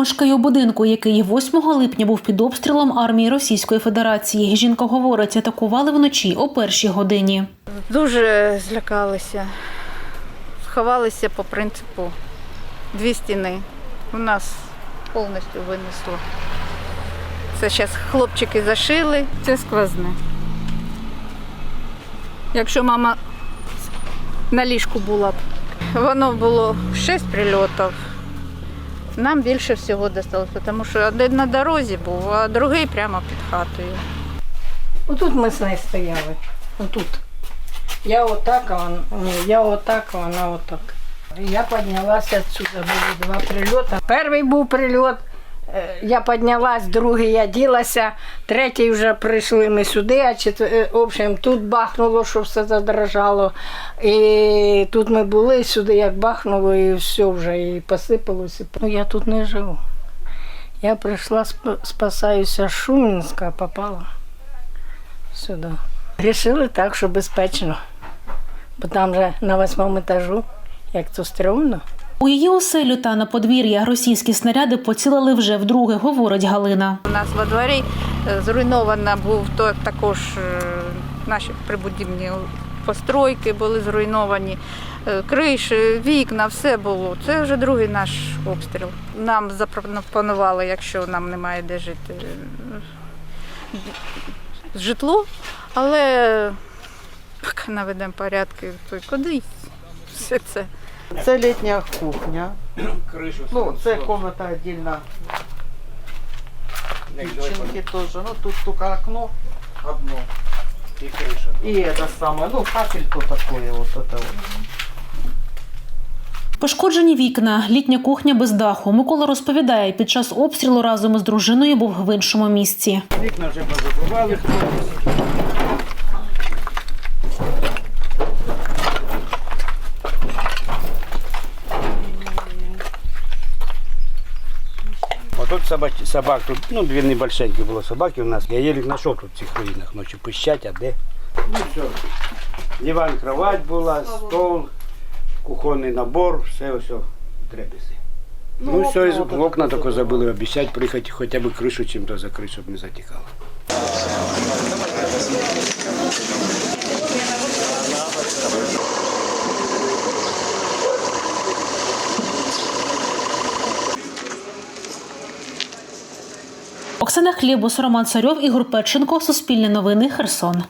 мешкає у будинку, який 8 липня був під обстрілом армії Російської Федерації. Жінка говорить, атакували вночі о першій годині. Дуже злякалися. Сховалися по принципу дві стіни. У нас повністю винесло. Це зараз хлопчики зашили. Це сквозне. Якщо мама на ліжку була б, воно було шість прильотів. Нам більше всього досталося, тому що один на дорозі був, а другий прямо під хатою. Отут ми з нею стояли. Отут. Я отак, а вона, я отак, а вона отак. Я піднялася відсюди, були два прильоти. Перший був прильот, я піднялась, другий я ділася, третій вже прийшли ми сюди, а четвер... в общем, тут бахнуло, що все задрожало. І тут ми були, сюди як бахнуло, і все вже, і посипалося. Ну, я тут не живу. Я прийшла, сп- спасаюся з Шумінська, попала сюди. Рішили так, що безпечно. Бо там же на восьмому етажу, як то стрьомно. У її оселю та на подвір'я російські снаряди поцілили вже вдруге, говорить Галина. У нас во дворі е, зруйнована був то також е, наші прибудівні постройки були зруйновані, е, криші, вікна, все було. Це вже другий наш обстріл. Нам запропонували, якщо нам немає де жити, житло, але поки наведемо порядки, то й куди все це. Це літня кухня. Ну, це комната отдельно. Дівчинки теж. Ну тут тільки окно одно. і криша. І это самое, ну капельку такое вот это вот. Пошкоджені вікна, літня кухня без даху. Микола розповідає, під час обстрілу разом із дружиною був в іншому місці. Вікна вже позабували. А тут собак, собак, тут, ну, дві небольшенькі були собаки у нас. Я еле знайшов тут в цих руїнах ночі. Пищать, а де? Ну все. Диван, кровать була, стол, кухонний набор, все ось трепеси. Ну, все, і окна окна тільки забули обіцяти приїхати хоча б кришу чим-то закрити, щоб не затікало. Оксана Хлібус, Роман Царьов, Ігор Печенко, Суспільне новини, Херсон.